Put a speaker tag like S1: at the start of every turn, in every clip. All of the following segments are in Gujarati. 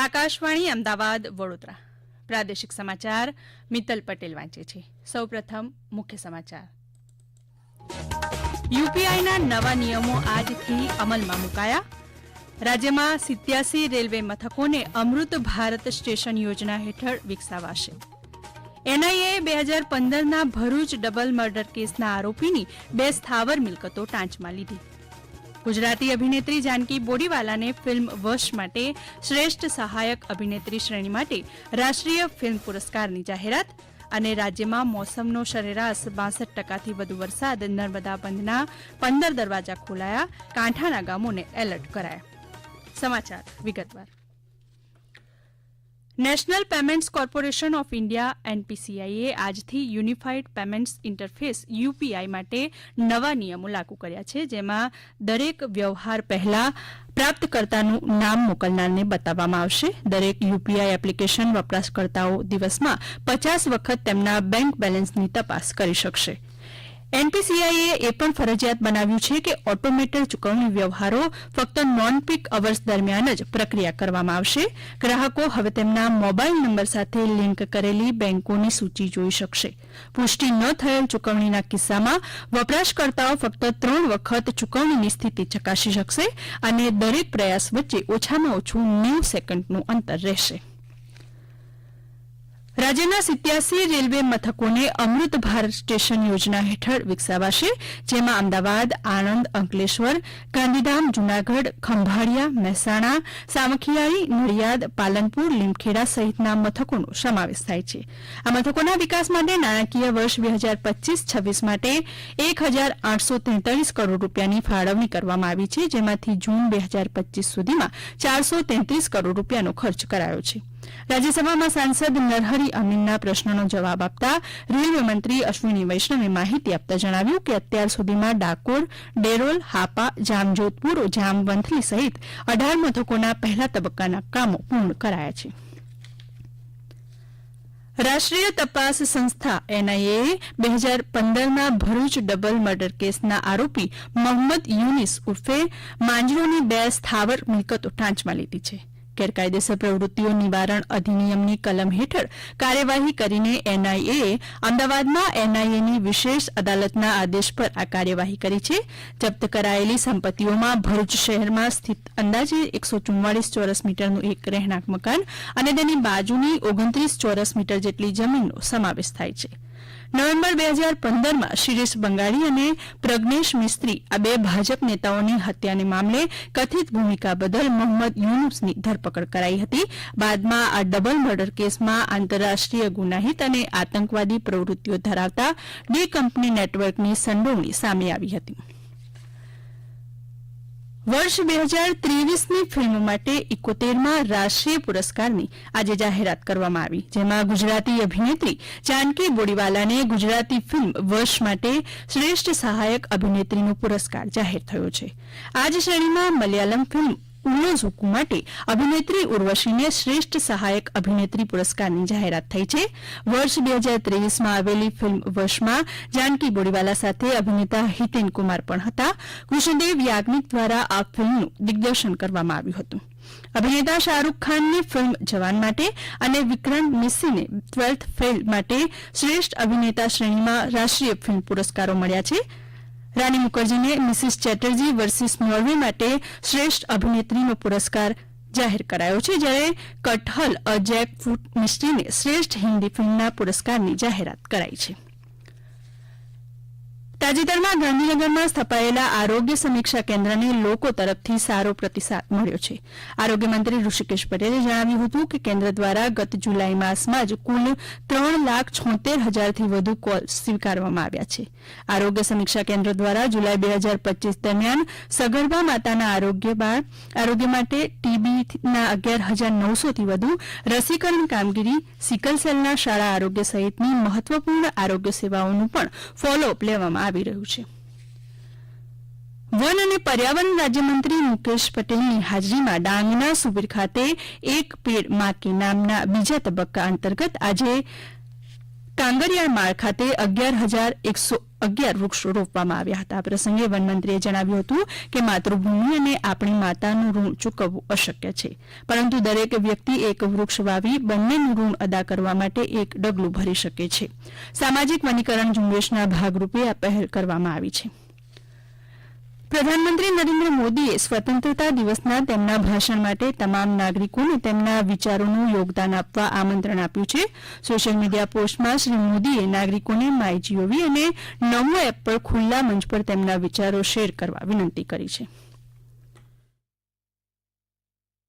S1: આકાશવાણી અમદાવાદ વડોદરા પ્રાદેશિક સમાચાર મિત્તલ પટેલ વાંચે છે સૌપ્રથમ મુખ્ય સમાચાર યુપીઆઈના નવા નિયમો આજથી અમલમાં મુકાયા રાજ્યમાં સિત્યાસી રેલવે મથકોને અમૃત ભારત સ્ટેશન યોજના હેઠળ વિકસાવાશે એનઆઈએ બે હજાર પંદરના ભરૂચ ડબલ મર્ડર કેસના આરોપીની બે સ્થાવર મિલકતો ટાંચમાં લીધી ગુજરાતી અભિનેત્રી જાનકી બોડીવાલાને ફિલ્મ વશ માટે શ્રેષ્ઠ સહાયક અભિનેત્રી શ્રેણી માટે રાષ્ટ્રીય ફિલ્મ પુરસ્કારની જાહેરાત અને રાજ્યમાં મોસમનો સરેરાશ બાસઠ ટકાથી વધુ વરસાદ નર્મદા બંધના પંદર દરવાજા ખોલાયા કાંઠાના ગામોને એલર્ટ કરાયા સમાચાર વિગતવાર national payments corporation of India એનપીસીઆઈએ આજથી યુનિફાઇડ પેમેન્ટ્સ ઇન્ટરફેસ યુપીઆઈ માટે નવા નિયમો લાગુ કર્યા છે જેમાં દરેક વ્યવહાર પહેલા પ્રાપ્તકર્તાનું નામ મોકલનારને બતાવવામાં આવશે દરેક યુપીઆઈ એપ્લિકેશન વપરાશકર્તાઓ દિવસમાં પચાસ વખત તેમના બેંક બેલેન્સની તપાસ કરી શકશે એનપીસીઆઈએ એ પણ ફરજિયાત બનાવ્યું છે કે ઓટોમેટેડ ચૂકવણી વ્યવહારો ફક્ત નોન પીક અવર્સ દરમિયાન જ પ્રક્રિયા કરવામાં આવશે ગ્રાહકો હવે તેમના મોબાઈલ નંબર સાથે લિંક કરેલી બેંકોની સૂચિ જોઈ શકશે પુષ્ટિ ન થયેલ ચૂકવણીના કિસ્સામાં વપરાશકર્તાઓ ફક્ત ત્રણ વખત ચૂકવણીની સ્થિતિ ચકાસી શકશે અને દરેક પ્રયાસ વચ્ચે ઓછામાં ઓછું નેવ સેકન્ડનું અંતર રહેશે રાજ્યના સિત્યાસી રેલવે મથકોને અમૃત ભારત સ્ટેશન યોજના હેઠળ વિકસાવાશે જેમાં અમદાવાદ આણંદ અંકલેશ્વર ગાંધીધામ જૂનાગઢ ખંભાળિયા મહેસાણા સામખિયાળી નડિયાદ પાલનપુર લીમખેડા સહિતના મથકોનો સમાવેશ થાય છે આ મથકોના વિકાસ માટે નાણાકીય વર્ષ બે હજાર પચીસ છવ્વીસ માટે એક હજાર આઠસો તેતાલીસ કરોડ રૂપિયાની ફાળવણી કરવામાં આવી છે જેમાંથી જૂન બે હજાર પચીસ સુધીમાં ચારસો તેત્રીસ કરોડ રૂપિયાનો ખર્ચ કરાયો છે રાજ્યસભામાં સાંસદ નરહરી અમીનના પ્રશ્નનો જવાબ આપતા રેલવે મંત્રી અશ્વિની વૈષ્ણવે માહિતી આપતા જણાવ્યું કે અત્યાર સુધીમાં ડાકોર ડેરોલ હાપા જામજોધપુર જામવંથલી સહિત અઢાર મથકોના પહેલા તબક્કાના કામો પૂર્ણ કરાયા છે રાષ્ટ્રીય તપાસ સંસ્થા એનઆઈએ બે હજાર પંદરના ભરૂચ ડબલ મર્ડર કેસના આરોપી મોહમ્મદ યુનિસ ઉર્ફે માંજરોની બે સ્થાવર મિલકતો ટાંચમાં લીધી છિ ગેરકાયદેસર પ્રવૃત્તિઓ નિવારણ અધિનિયમની કલમ હેઠળ કાર્યવાહી કરીને એનઆઈએ અમદાવાદમાં એનઆઈએની વિશેષ અદાલતના આદેશ પર આ કાર્યવાહી કરી છે જપ્ત કરાયેલી સંપત્તિઓમાં ભરૂચ શહેરમાં સ્થિત અંદાજે એકસો ચુમ્માળીસ ચોરસ મીટરનું એક રહેણાંક મકાન અને તેની બાજુની ઓગણત્રીસ ચોરસ મીટર જેટલી જમીનનો સમાવેશ થાય છે નવેમ્બર બે હજાર પંદરમાં શિરીષ બંગાળી અને પ્રજ્ઞેશ મિસ્ત્રી આ બે ભાજપ નેતાઓની હત્યાને મામલે કથિત ભૂમિકા બદલ મોહમ્મદ યુનુસની ધરપકડ કરાઈ હતી બાદમાં આ ડબલ મર્ડર કેસમાં આંતરરાષ્ટ્રીય ગુનાહિત અને આતંકવાદી પ્રવૃત્તિઓ ધરાવતા ડી કંપની નેટવર્કની સંડોવણી સામે આવી હતી વર્ષ બે હજાર ત્રેવીસની ફિલ્મ માટે ઇકોતેરમાં રાષ્ટ્રીય પુરસ્કારની આજે જાહેરાત કરવામાં આવી જેમાં ગુજરાતી અભિનેત્રી જાનકી બોડીવાલાને ગુજરાતી ફિલ્મ વર્ષ માટે શ્રેષ્ઠ સહાયક અભિનેત્રીનો પુરસ્કાર જાહેર થયો છે આ જ શ્રેણીમાં મલયાલમ ફિલ્મ ઉલો માટે અભિનેત્રી ઉર્વશીને શ્રેષ્ઠ સહાયક અભિનેત્રી પુરસ્કારની જાહેરાત થઈ છે વર્ષ બે હજાર ત્રેવીસમાં આવેલી ફિલ્મ વશમાં જાનકી બોડીવાલા સાથે અભિનેતા હિતેન કુમાર પણ હતા કૃષ્ણદેવ યાજ્ઞિક દ્વારા આ ફિલ્મનું દિગ્દર્શન કરવામાં આવ્યું હતું અભિનેતા શાહરૂખ ખાનની ફિલ્મ જવાન માટે અને વિક્રમ મિસ્સીને ટ્વેલ્થ ફેલ માટે શ્રેષ્ઠ અભિનેતા શ્રેણીમાં રાષ્ટ્રીય ફિલ્મ પુરસ્કારો મળ્યા છિં રાની મુખર્જીને મિસિસ ચેટર્જી વર્સિસ નોર્વે માટે શ્રેષ્ઠ અભિનેત્રીનો પુરસ્કાર જાહેર કરાયો છે જ્યારે કટહલ અ જેક ફૂટ મિસ્ટ્રીને શ્રેષ્ઠ હિન્દી ફિલ્મના પુરસ્કારની જાહેરાત કરાઈ છે તાજેતરમાં ગાંધીનગરમાં સ્થપાયેલા આરોગ્ય સમીક્ષા કેન્દ્રને લોકો તરફથી સારો પ્રતિસાદ મળ્યો છે આરોગ્યમંત્રી ઋષિકેશ પટેલે જણાવ્યું હતું કે કેન્દ્ર દ્વારા ગત જુલાઈ માસમાં જ કુલ ત્રણ લાખ છોતેર હજારથી વધુ કોલ સ્વીકારવામાં આવ્યા છે આરોગ્ય સમીક્ષા કેન્દ્ર દ્વારા જુલાઇ બે હજાર પચીસ દરમિયાન સગર્ભા માતાના આરોગ્ય બાળ આરોગ્ય માટે ટીબીના અગિયાર હજાર નવસોથી વધુ રસીકરણ કામગીરી સિકલ સેલના શાળા આરોગ્ય સહિતની મહત્વપૂર્ણ આરોગ્ય સેવાઓનું પણ ફોલોઅપ લેવામાં આવ્યું આવી રહ્યું છે વન અને પર્યાવરણ રાજ્યમંત્રી મુકેશ પટેલની હાજરીમાં ડાંગના સુબીર ખાતે એક પેડ માકી નામના બીજા તબક્કા અંતર્ગત આજે ટાંગરીયા માળ ખાતે અગિયાર હજાર એકસો અગિયાર વૃક્ષો રોપવામાં આવ્યા હતા આ પ્રસંગે વનમંત્રીએ જણાવ્યું હતું કે માતૃભૂમિ અને આપણી માતાનું ઋણ ચૂકવવું અશક્ય છે પરંતુ દરેક વ્યક્તિ એક વૃક્ષ વાવી બંનેનું ઋણ અદા કરવા માટે એક ડગલું ભરી શકે છે સામાજિક વનીકરણ ઝુંબેશના ભાગરૂપે આ પહેલ કરવામાં આવી છિ પ્રધાનમંત્રી નરેન્દ્ર મોદીએ સ્વતંત્રતા દિવસના તેમના ભાષણ માટે તમામ નાગરિકોને તેમના વિચારોનું યોગદાન આપવા આમંત્રણ આપ્યું છે સોશિયલ મીડિયા પોસ્ટમાં શ્રી મોદીએ નાગરિકોને માય જીઓવી અને નમો એપ પર ખુલ્લા મંચ પર તેમના વિચારો શેર કરવા વિનંતી કરી છે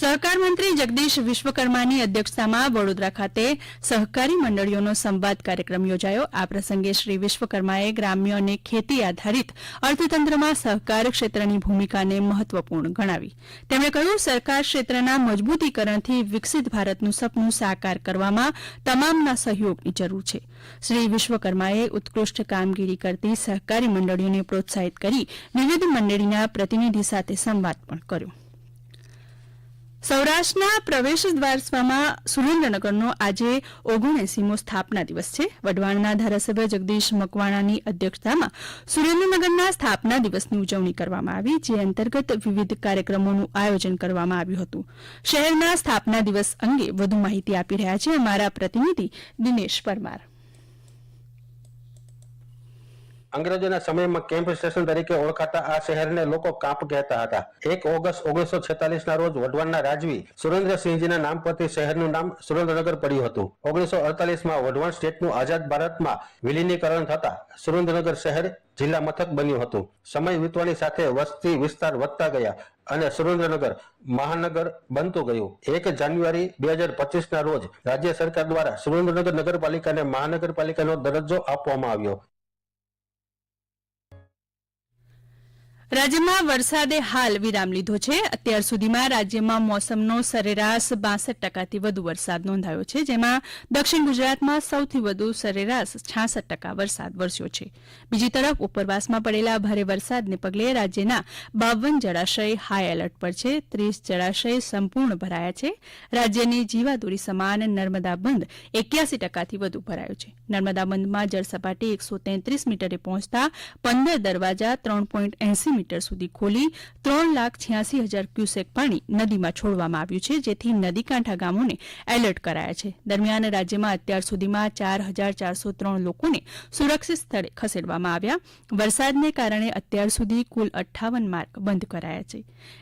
S1: સહકાર મંત્રી જગદીશ વિશ્વકર્માની અધ્યક્ષતામાં વડોદરા ખાતે સહકારી મંડળીઓનો સંવાદ કાર્યક્રમ યોજાયો આ પ્રસંગે શ્રી વિશ્વકર્માએ ગ્રામ્ય અને ખેતી આધારિત અર્થતંત્રમાં સહકાર ક્ષેત્રની ભૂમિકાને મહત્વપૂર્ણ ગણાવી તેમણે કહ્યું સહકાર ક્ષેત્રના મજબૂતીકરણથી વિકસિત ભારતનું સપનું સાકાર કરવામાં તમામના સહયોગની જરૂર છે શ્રી વિશ્વકર્માએ ઉત્કૃષ્ટ કામગીરી કરતી સહકારી મંડળીઓને પ્રોત્સાહિત કરી વિવિધ મંડળીના પ્રતિનિધિ સાથે સંવાદ પણ કર્યો દિવસ સૌરાષ્ટ્રના પ્રવેશદ્વારસભામાં સુરેન્દ્રનગરનો આજે ઓગણએંસીમો સ્થાપના દિવસ છે વઢવાણના ધારાસભ્ય જગદીશ મકવાણાની અધ્યક્ષતામાં સુરેન્દ્રનગરના સ્થાપના દિવસની ઉજવણી કરવામાં આવી જે અંતર્ગત વિવિધ કાર્યક્રમોનું આયોજન કરવામાં આવ્યું હતું શહેરના સ્થાપના દિવસ અંગે વધુ માહિતી આપી રહ્યા છે અમારા પ્રતિનિધિ દિનેશ પરમાર
S2: અંગ્રેજોના સમયમાં કેમ્પ સ્ટેશન તરીકે ઓળખાતા આ શહેરને લોકો કાંપ કહેતા હતા એક ઓગસ્ટ ઓગણીસો છેતાલીસ ના રોજ વઢવાણના રાજવી સુરેન્દ્રસિંહજીના નામ પરથી શહેરનું નામ સુરેન્દ્રનગર પડ્યું હતું ઓગણીસો અડતાલીસમાં વઢવાણ સ્ટેટનું આઝાદ ભારતમાં વિલીનીકરણ થતા સુરેન્દ્રનગર શહેર જિલ્લા મથક બન્યું હતું સમય વીતવાની સાથે વસ્તી વિસ્તાર વધતા ગયા અને સુરેન્દ્રનગર મહાનગર બનતું ગયું એક જાન્યુઆરી બે હજાર પચીસના રોજ રાજ્ય સરકાર દ્વારા સુરેન્દ્રનગર નગરપાલિકાને મહાનગરપાલિકાનો દરજ્જો આપવામાં આવ્યો
S1: રાજ્યમાં વરસાદે હાલ વિરામ લીધો છે અત્યાર સુધીમાં રાજ્યમાં મોસમનો સરેરાશ બાસઠ ટકાથી વધુ વરસાદ નોંધાયો છે જેમાં દક્ષિણ ગુજરાતમાં સૌથી વધુ સરેરાશ છાસઠ ટકા વરસાદ વરસ્યો છે બીજી તરફ ઉપરવાસમાં પડેલા ભારે વરસાદને પગલે રાજ્યના બાવન જળાશય હાઈ એલર્ટ પર છે ત્રીસ જળાશય સંપૂર્ણ ભરાયા છે રાજ્યની જીવાદોરી સમાન નર્મદા બંધ એક્યાસી ટકાથી વધુ ભરાયો છે નર્મદા બંધમાં જળસપાટી એકસો તેત્રીસ મીટરે પહોંચતા પંદર દરવાજા ત્રણ પોઈન્ટ એસી મીટર સુધી ખોલી ત્રણ લાખ છ્યાસી હજાર ક્યુસેક પાણી નદીમાં છોડવામાં આવ્યું છે જેથી નદીકાંઠા ગામોને એલર્ટ કરાયા છે દરમિયાન રાજ્યમાં અત્યાર સુધીમાં ચાર હજાર ચારસો ત્રણ લોકોને સુરક્ષિત સ્થળે ખસેડવામાં આવ્યા વરસાદને કારણે અત્યાર સુધી કુલ અઠ્ઠાવન માર્ગ બંધ કરાયા છે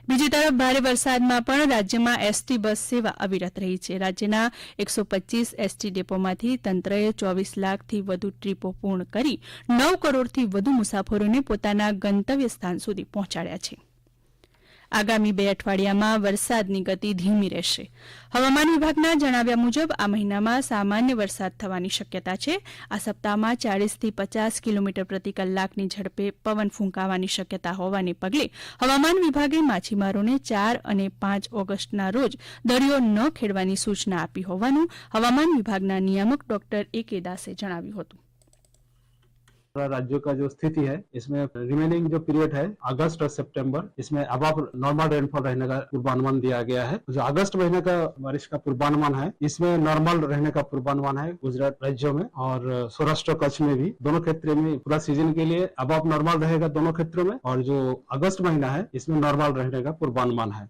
S1: બીજી તરફ ભારે વરસાદમાં પણ રાજ્યમાં એસટી બસ સેવા અવિરત રહી છે રાજ્યના એકસો પચીસ એસટી ડેપોમાંથી તંત્રએ ચોવીસ લાખથી વધુ ટ્રીપો પૂર્ણ કરી નવ કરોડથી વધુ મુસાફરોને પોતાના ગંતવ્ય સ્થાન સુધી પહોંચાડ્યા છે આગામી બે અઠવાડિયામાં વરસાદની ગતિ ધીમી રહેશે હવામાન વિભાગના જણાવ્યા મુજબ આ મહિનામાં સામાન્ય વરસાદ થવાની શક્યતા છે આ સપ્તાહમાં ચાળીસથી પચાસ કિલોમીટર પ્રતિ કલાકની ઝડપે પવન ફૂંકાવાની શક્યતા હોવાને પગલે હવામાન વિભાગે માછીમારોને ચાર અને પાંચ ઓગસ્ટના રોજ દરિયો ન ખેડવાની સૂચના આપી હોવાનું હવામાન વિભાગના નિયામક ડોક્ટર એ કે દાસે જણાવ્યું હતું
S3: पूरा राज्यों का जो स्थिति है इसमें रिमेनिंग जो पीरियड है अगस्त और सितंबर इसमें अब आप नॉर्मल रेनफॉल रहने का पूर्वानुमान दिया गया है जो अगस्त महीने का बारिश का पूर्वानुमान है इसमें नॉर्मल रहने का पूर्वानुमान है गुजरात राज्यों में और सौराष्ट्र कच्छ में भी दोनों क्षेत्र में पूरा सीजन के लिए अब आप नॉर्मल रहेगा दोनों क्षेत्रों में और जो अगस्त महीना है इसमें नॉर्मल रहने का पूर्वानुमान है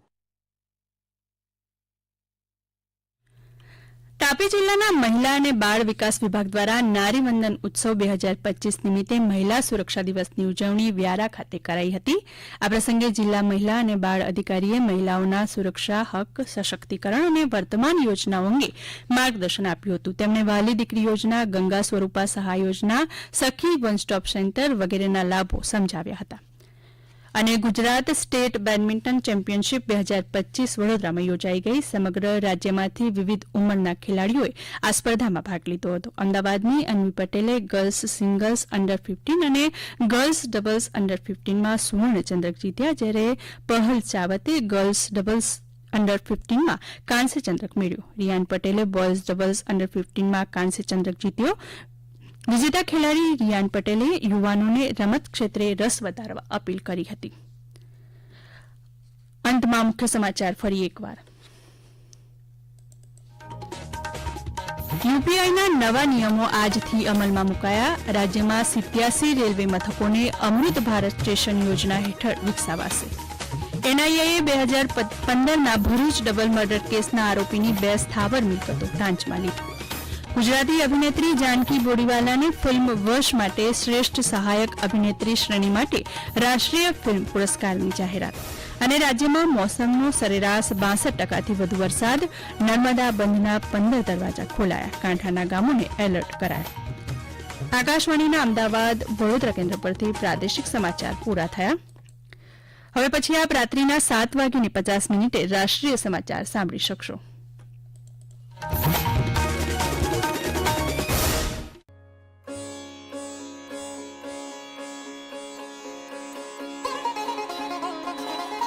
S1: તાપી જિલ્લાના મહિલા અને બાળ વિકાસ વિભાગ દ્વારા નારી વંદન ઉત્સવ બે હજાર પચીસ નિમિત્તે મહિલા સુરક્ષા દિવસની ઉજવણી વ્યારા ખાતે કરાઈ હતી આ પ્રસંગે જિલ્લા મહિલા અને બાળ અધિકારીએ મહિલાઓના સુરક્ષા હક સશક્તિકરણ અને વર્તમાન યોજનાઓ અંગે માર્ગદર્શન આપ્યું હતું તેમણે વ્હાલી દીકરી યોજના ગંગા સ્વરૂપા સહાય યોજના સખી વન સ્ટોપ સેન્ટર વગેરેના લાભો સમજાવ્યા હતાં અને ગુજરાત સ્ટેટ બેડમિન્ટન ચેમ્પિયનશીપ બે હજાર પચ્ચીસ વડોદરામાં યોજાઈ ગઈ સમગ્ર રાજ્યમાંથી વિવિધ ઉંમરના ખેલાડીઓએ આ સ્પર્ધામાં ભાગ લીધો હતો અમદાવાદની અન્વી પટેલે ગર્લ્સ સિંગલ્સ અંડર ફિફટીન અને ગર્લ્સ ડબલ્સ અંડર ફિફ્ટીનમાં સુવર્ણચંદ્રક જીત્યા જ્યારે પહલ ચાવતે ગર્લ્સ ડબલ્સ અંડર ફિફ્ટીનમાં કાંસ્યચંદ્રક મેળવ્યો રિયાન પટેલે બોયઝ ડબલ્સ અંડર ફિફટીનમાં કાંસ્ય ચંદ્રક જીત્યો વિજેતા ખેલાડી રિયાન પટેલે યુવાનોને રમત ક્ષેત્રે રસ વધારવા અપીલ કરી હતી અંતમાં મુખ્ય સમાચાર ફરી એકવાર યુપીઆઈના નવા નિયમો આજથી અમલમાં મુકાયા રાજ્યમાં સિત્યાસી રેલવે મથકોને અમૃત ભારત સ્ટેશન યોજના હેઠળ વિકસાવાશે એનઆઈએએ બે હજાર પંદરના ભરૂચ ડબલ મર્ડર કેસના આરોપીની બે સ્થાવર મિલકતો ટાંચમાં લીધી ગુજરાતી અભિનેત્રી જાનકી બોડીવાલાને ફિલ્મ વર્ષ માટે શ્રેષ્ઠ સહાયક અભિનેત્રી શ્રેણી માટે રાષ્ટ્રીય ફિલ્મ પુરસ્કારની જાહેરાત અને રાજ્યમાં મોસમનો સરેરાશ બાસઠ ટકાથી વધુ વરસાદ નર્મદા બંધના પંદર દરવાજા ખોલાયા કાંઠાના ગામોને એલર્ટ કરાયા આકાશવાણીના અમદાવાદ વડોદરા કેન્દ્ર પરથી પ્રાદેશિક સમાચાર પૂરા થયા હવે પછી આપ રાત્રિના સાત વાગીને પચાસ મિનિટે રાષ્ટ્રીય સમાચાર સાંભળી શકશો